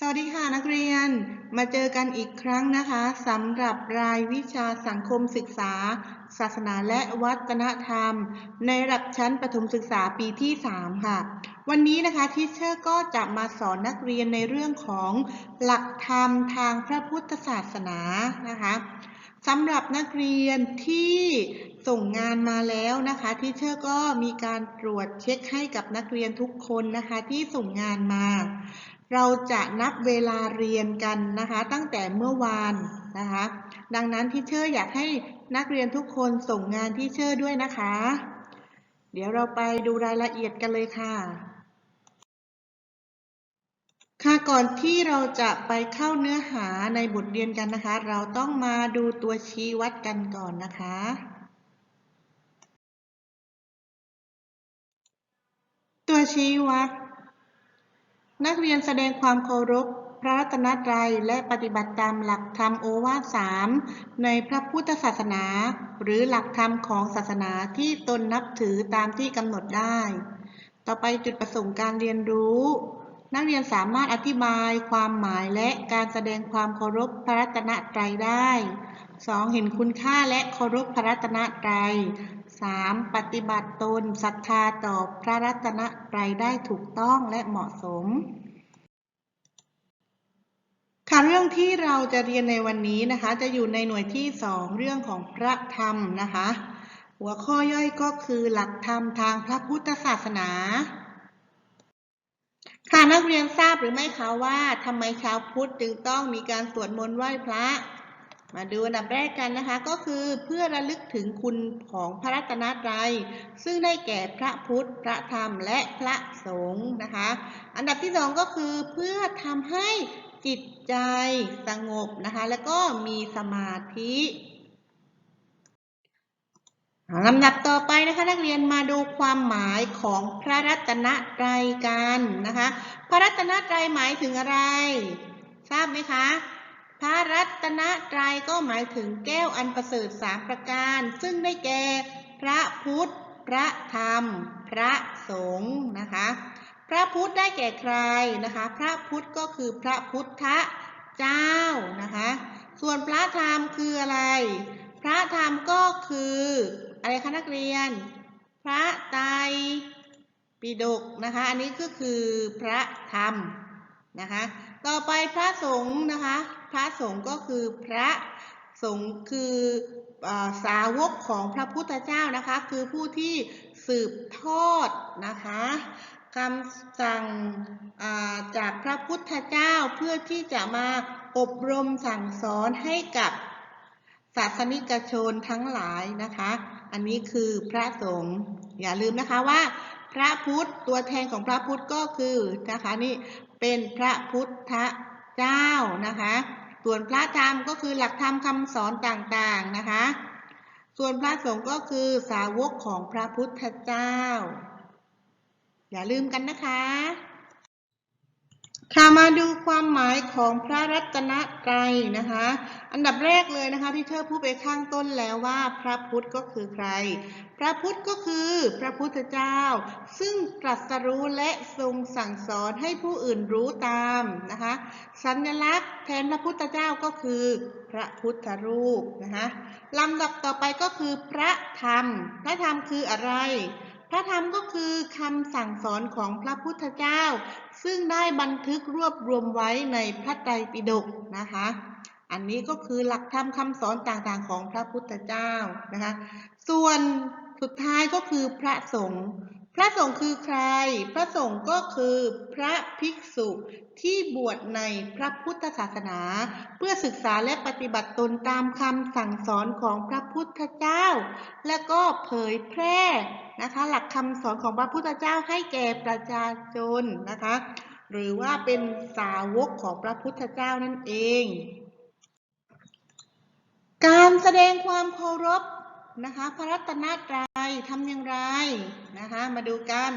สวัสดีค่ะนักเรียนมาเจอกันอีกครั้งนะคะสำหรับรายวิชาสังคมศึกษา ศาสนาและวัฒนธรรม ในระดับชั้นประถมศึกษาปีที่ 3 ค่ะ วันนี้นะคะทิเชอร์ก็จะมาสอนนักเรียนในเรื่องของหลักธรรมทางพระพุทธศาสนานะคะสำหรับนักเรียนที่ส่งงานมาแล้วนะคะทิเชอร์ก็มีการตรวจเช็คให้กับนักเรียนทุกคนนะคะที่ส่งงานมา เราจะนับเวลาเรียนกันนะคะ ตั้งแต่เมื่อวานนะคะ ดังนั้นที่เชอร์อยากให้นักเรียนทุกคนส่งงานที่เชอร์ด้วยนะคะ เดี๋ยวเราไปดูรายละเอียดกันเลยค่ะ ค่ะก่อนที่เราจะไปเข้าเนื้อหาในบทเรียนกันนะคะ เราต้องมาดูตัวชี้วัดกันก่อนนะคะตัวชี้วัด นักเรียนแสดงความเคารพพระรัตนตรัยและปฏิบัติตามหลักธรรมโอวาทสามในพระพุทธศาสนา หรือหลักธรรมของศาสนาที่ตนนับถือตามที่กำหนดได้ ต่อไปจุดประสงค์การเรียนรู้ นักเรียนสามารถอธิบายความหมายและการแสดงความเคารพพระรัตนตรัยได้ 2. เห็นคุณค่าและเคารพพระรัตนตรัย 3. ปฏิบัติตนศรัทธาต่อพระรัตนตรัยได้ถูกต้องและเหมาะสม ค่ะเรื่องที่เราจะเรียนในวันนี้นะคะ จะอยู่ในหน่วยที่ 2 เรื่องของพระธรรมนะคะ หัวข้อย่อยก็คือหลักธรรมทางพระพุทธศาสนา ค่ะนักเรียนทราบหรือไม่คะว่าทำไมชาวพุทธจึงต้องมีการสวดมนต์ไหว้พระ มาดูอันดับแรกกันนะคะ ก็คือเพื่อระลึกถึงคุณของพระรัตนตรัย ซึ่งได้แก่พระพุทธ พระธรรมและพระสงฆ์นะคะ อันดับที่สองก็คือเพื่อทำให้จิตใจสงบนะคะ แล้วก็มีสมาธิลำดับต่อไปนะคะนักเรียนมาดูความหมายของพระรัตนตรัยกันนะคะ พระรัตนตรัยหมายถึงอะไร ทราบไหมคะ พระรัตนตรัยก็หมายถึงแก้วอันประเสริฐสามประการ ซึ่งได้แก่ พระพุทธ พระธรรม พระสงฆ์นะคะ พระพุทธได้แก่ใครนะคะ พระพุทธก็คือพระพุทธเจ้านะคะ ส่วนพระธรรมคืออะไร พระธรรมก็คืออะไรคะนักเรียน พระไตรปิฎกนะคะ อันนี้ก็คือพระธรรมนะคะ ต่อไปพระสงฆ์นะคะ พระสงฆ์ก็คือพระสงฆ์คือสาวกของพระพุทธเจ้านะคะ คือผู้ที่สืบทอดนะคะคำสั่งจากพระพุทธเจ้าเพื่อที่จะมาอบรมสั่งสอนให้กับศาสนิกชนทั้งหลายนะคะ อันนี้คือพระสงฆ์อย่าลืมนะคะว่า พระพุทธตัวแทนของพระพุทธก็คือนะคะนี่เป็นพระพุทธ เจ้านะคะ ส่วนพระธรรมก็คือหลักธรรมคำสอนต่างๆนะคะ ส่วนพระสงฆ์ก็คือสาวกของพระพุทธเจ้า อย่าลืมกันนะคะ ค่ะมาดูความหมายของพระรัตนตรัยนะคะ อันดับแรกเลยนะคะที่เธอพูดไปข้างต้นแล้วว่าพระพุทธก็คือใคร พระพุทธก็คือพระพุทธเจ้า ซึ่งตรัสรู้และทรงสั่งสอนให้ผู้อื่นรู้ตามนะคะ สัญลักษณ์แทนพระพุทธเจ้าก็คือ พระพุทธรูปนะคะลำดับต่อไปก็คือพระธรรม พระธรรมคืออะไร พระธรรมก็คือคำสั่งสอนของพระพุทธเจ้า ซึ่งได้บันทึกรวบรวมไว้ในพระไตรปิฎกนะคะ อันนี้ก็คือหลักธรรมคำสอนต่างๆ ของพระพุทธเจ้านะคะ ส่วนสุดท้ายก็คือพระสงฆ์ พระสงฆ์คือใคร พระสงฆ์ก็คือพระภิกษุที่บวชในพระพุทธศาสนา เพื่อศึกษาและปฏิบัติตนตามคำสั่งสอนของพระพุทธเจ้า และก็เผยแพร่นะคะ หลักคำสอนของพระพุทธเจ้าให้แก่ประชาชนนะคะ หรือว่าเป็นสาวกของพระพุทธเจ้านั่นเอง การแสดงความเคารพ นะคะพระรัตนตรัยทำอย่างไรนะคะมาดูกัน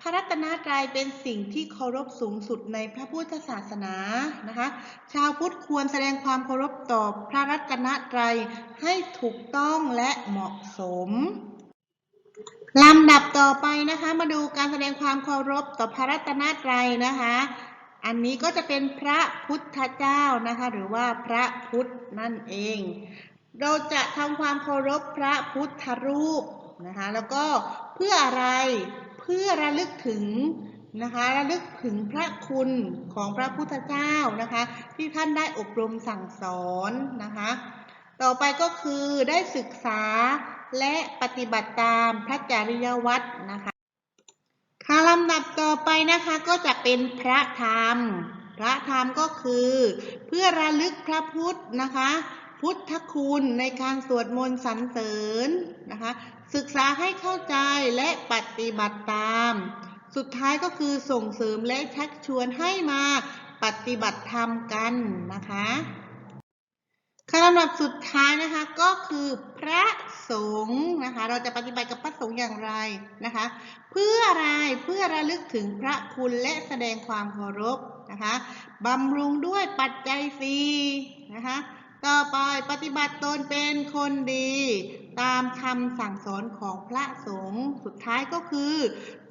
พระรัตนตรัยเป็นสิ่งที่เคารพสูงสุดในพระพุทธศาสนานะคะ ชาวพุทธควรแสดงความเคารพต่อพระรัตนตรัยให้ถูกต้องและเหมาะสมลำดับต่อไปนะคะมาดูการแสดงความเคารพต่อพระรัตนตรัยนะคะ อันนี้ก็จะเป็นพระพุทธเจ้านะคะ หรือว่าพระพุทธนั่นเอง เราจะทำความเคารพพระพุทธรูปนะคะ แล้วก็เพื่ออะไร เพื่อระลึกถึงนะคะระลึกถึงพระคุณของพระพุทธเจ้านะคะ ที่ท่านได้อบรมสั่งสอนนะคะ ต่อไปก็คือได้ศึกษาและปฏิบัติตามพระจริยวัตรนะคะค่ะลำดับต่อไปนะคะก็จะเป็นพระธรรม พระธรรมก็คือ เพื่อระลึกพระพุทธนะคะ พุทธคุณในการสวดมนต์สรรเสริญนะคะ ศึกษาให้เข้าใจและปฏิบัติตาม สุดท้ายก็คือส่งเสริมและชักชวนให้มาปฏิบัติธรรมกันนะคะค่ะลำดับสุดท้ายนะคะก็คือพระสงฆ์นะคะเราจะปฏิบัติกับพระสงฆ์อย่างไรนะคะ เพื่ออะไรเพื่อระลึกถึงพระคุณและแสดงความเคารพนะคะบำรุงด้วยปัจจัยสี่นะคะ ต่อไปปฏิบัติตนเป็นคนดี ตามคำสั่งสอนของพระสงฆ์สุดท้ายก็คือ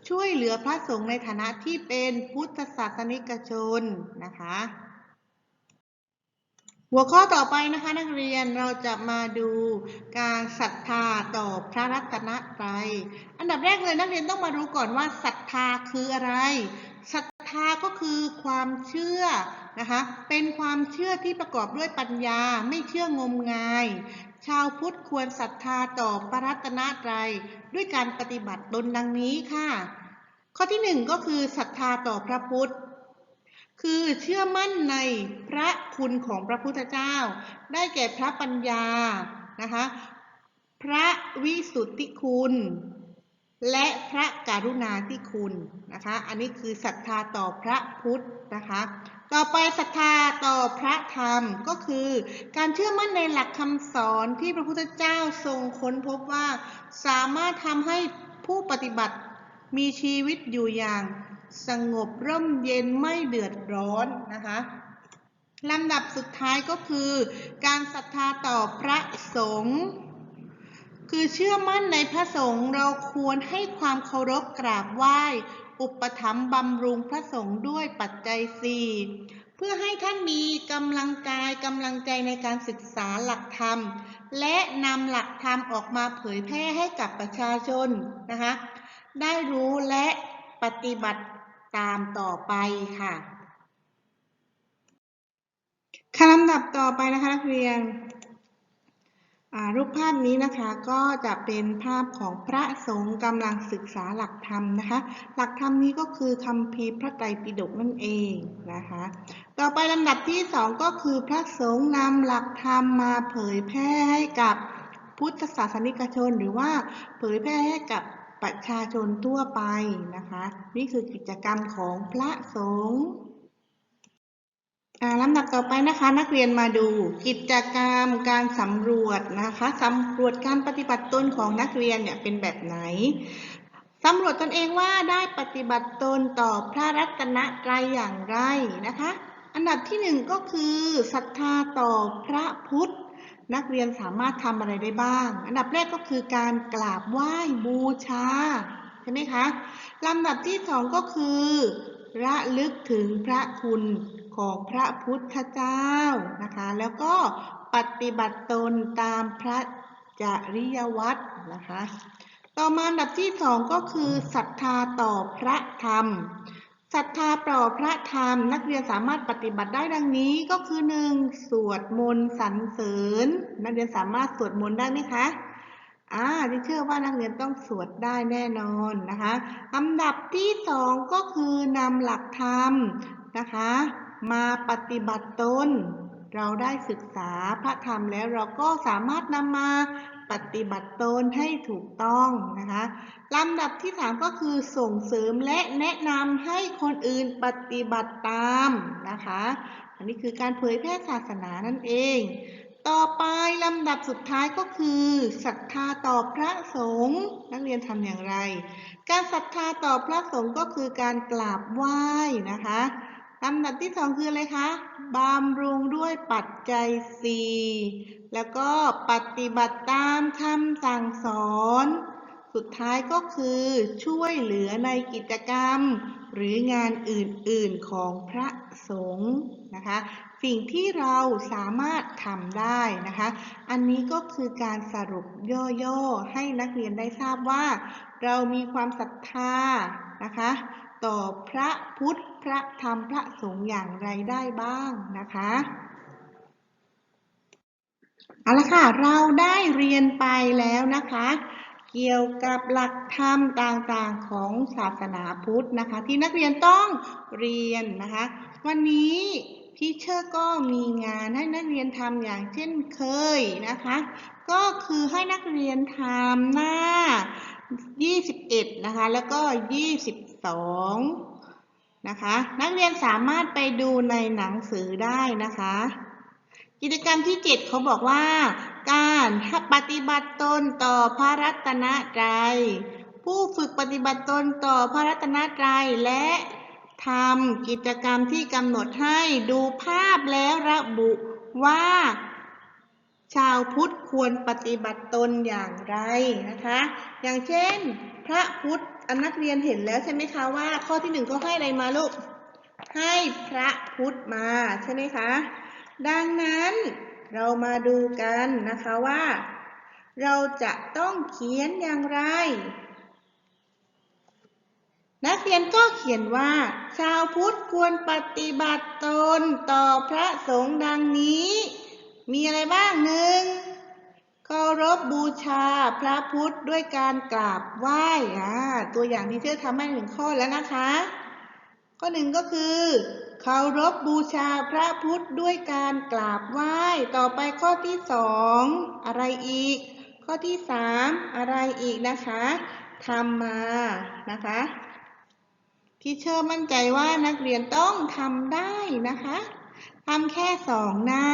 ช่วยเหลือพระสงฆ์ในฐานะที่เป็นพุทธศาสนิกชนนะคะ หัวข้อต่อไปนะคะนักเรียนเราจะมาดูการศรัทธาต่อพระรัตนตรัยอันดับแรกเลยนักเรียนต้องมารู้ก่อนว่าศรัทธาคืออะไรศรัทธาก็คือความเชื่อ นะคะ เป็นความเชื่อที่ประกอบด้วยปัญญาไม่เชื่องมงาย ชาวพุทธควรศรัทธาต่อพระรัตนตรัยด้วยการปฏิบัติตนดังนี้ค่ะ ข้อที่หนึ่งก็คือศรัทธาต่อพระพุทธ คือเชื่อมั่นในพระคุณของพระพุทธเจ้า ได้แก่พระปัญญานะคะ พระวิสุทธิคุณและพระกรุณาธิคุณนะคะ อันนี้คือศรัทธาต่อพระพุทธนะคะ ต่อไปศรัทธาต่อพระธรรมก็คือ การเชื่อมั่นในหลักคำสอนที่พระพุทธเจ้าทรงค้นพบว่า สามารถทำให้ผู้ปฏิบัติมีชีวิตอยู่อย่างสงบร่มเย็นไม่เดือดร้อนนะคะลำดับสุดท้ายก็คือ การศรัทธาต่อพระสงฆ์คือเชื่อมั่นในพระสงฆ์เราควรให้ความเคารพกราบไหว้ อุปถัมภ์บำรุงพระสงฆ์ด้วยปัจจัยสี่เพื่อให้ท่านมีกำลังกายกำลังใจในการศึกษาหลักธรรม และนำหลักธรรมออกมาเผยแพร่ให้กับประชาชนนะคะได้รู้และปฏิบัติตามต่อไปค่ะค่ะลำดับต่อไปนะคะนักเรียน รูปภาพนี้นะคะก็จะเป็นภาพของพระสงฆ์กำลังศึกษาหลักธรรมนะคะ หลักธรรมนี้ก็คือคัมภีพระไตรปิฎกนั่นเองนะคะ ต่อไปลำดับที่สองก็คือพระสงฆ์นำหลักธรรมมาเผยแพร่ให้กับพุทธศาสนิกชน หรือว่าเผยแพร่ให้กับประชาชนทั่วไปนะคะ นี่คือกิจกรรมของพระสงฆ์ ลำดับต่อไปนะคะนักเรียนมาดูกิจกรรมการสำรวจนะคะสำรวจการปฏิบัติตนของนักเรียนเนี่ยเป็นแบบไหนสำรวจตนเองว่าได้ปฏิบัติตนต่อพระรัตนตรัยอย่างไรนะคะ อันดับที่หนึ่งก็คือศรัทธาต่อพระพุทธ นักเรียนสามารถทำอะไรได้บ้าง อันดับแรกก็คือการกราบไหว้บูชาใช่ไหมคะลำดับที่สองก็คือระลึกถึงพระคุณ ของพระพุทธเจ้านะคะ แล้วก็ปฏิบัติตนตามพระจริยวัตรนะคะ ต่อมาอันดับที่สองก็คือศรัทธาต่อพระธรรมศรัทธาต่อพระธรรม นักเรียนสามารถปฏิบัติได้ดังนี้ก็คือหนึ่งสวดมนต์สรรเสริญ นักเรียนสามารถสวดมนต์ได้ไหมคะอ่าที่เชื่อว่านักเรียนต้องสวดได้แน่นอนนะคะอันดับที่สองก็คือนำหลักธรรมนะคะ มาปฏิบัติตน เราได้ศึกษาพระธรรมแล้วเราก็สามารถนำมาปฏิบัติตนให้ถูกต้องนะคะลำดับที่สามก็คือส่งเสริมและแนะนำให้คนอื่นปฏิบัติตามนะคะ อันนี้คือการเผยแพร่ศาสนานั่นเอง ต่อไปลำดับสุดท้ายก็คือศรัทธาต่อพระสงฆ์นักเรียนทำอย่างไร การศรัทธาต่อพระสงฆ์ก็คือการกราบไหว้นะคะ ลำดับที่สองคืออะไรคะบำรุงด้วยปัจจัยสี่แล้วก็ปฏิบัติตามคำสั่งสอน สุดท้ายก็คือช่วยเหลือในกิจกรรม หรืองานอื่นๆของพระสงฆ์นะคะ สิ่งที่เราสามารถทำได้นะคะ อันนี้ก็คือการสรุปย่อๆให้นักเรียนได้ทราบว่า เรามีความศรัทธานะคะ ต่อพระพุทธ ระธรรมพระสงฆ์อย่างไรได้บ้างนะคะเอาละค่ะ เราได้เรียนไปแล้วนะคะ เกี่ยวกับหลักธรรมต่างๆของศาสนาพุทธนะคะ ที่นักเรียนต้องเรียนนะคะ วันนี้ทีเชอร์ก็มีงานให้นักเรียนทำอย่างเช่นเคยนะคะ ก็คือให้นักเรียนทำหน้า 21 นะคะ แล้วก็ 22 นะคะ นักเรียนสามารถไปดูในหนังสือได้นะคะ กิจกรรมที่ 7เขาบอกว่า การปฏิบัติตนต่อพระรัตนตรัยผู้ฝึกปฏิบัติตนต่อพระรัตนตรัยและทำกิจกรรมที่กำหนดให้ดูภาพแล้วระบุว่า ชาวพุทธควรปฏิบัติตนอย่างไรนะคะ อย่างเช่น พระพุทธอันนักเรียนเห็นแล้วใช่ไหมคะว่า ข้อที่หนึ่งเขาให้อะไรมาลูก ให้พระพุทธมาใช่ไหมคะ ดังนั้นเรามาดูกันนะคะว่า เราจะต้องเขียนอย่างไร นักเรียนก็เขียนว่า ชาวพุทธควรปฏิบัติตนต่อพระสงฆ์ดังนี้ มีอะไรบ้างหนึ่ง เคารพบูชาพระพุทธด้วยการกราบไหว้อ่าตัวอย่างที่เชื่อทำให้หนึ่งข้อแล้วนะคะ ข้อหนึ่งก็คือเคารพบูชาพระพุทธด้วยการกราบไหว้ ต่อไปข้อที่สองอะไรอีก ข้อที่สามอะไรอีกนะคะทำมานะคะที่เชื่อมั่นใจว่านักเรียนต้องทำได้นะคะทำแค่สองหน้า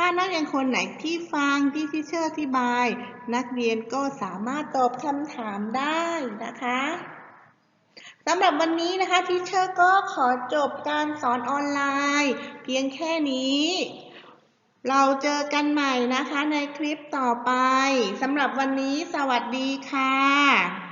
ถ้านักเรียนคนไหนที่ฟังที่ที่เชื่ออธิบาย นักเรียนก็สามารถตอบคำถามได้นะคะสำหรับวันนี้นะคะทีเชอร์ก็ขอจบการสอนออนไลน์ เพียงแค่นี้ เราเจอกันใหม่นะคะในคลิปต่อไปสำหรับวันนี้สวัสดีค่ะ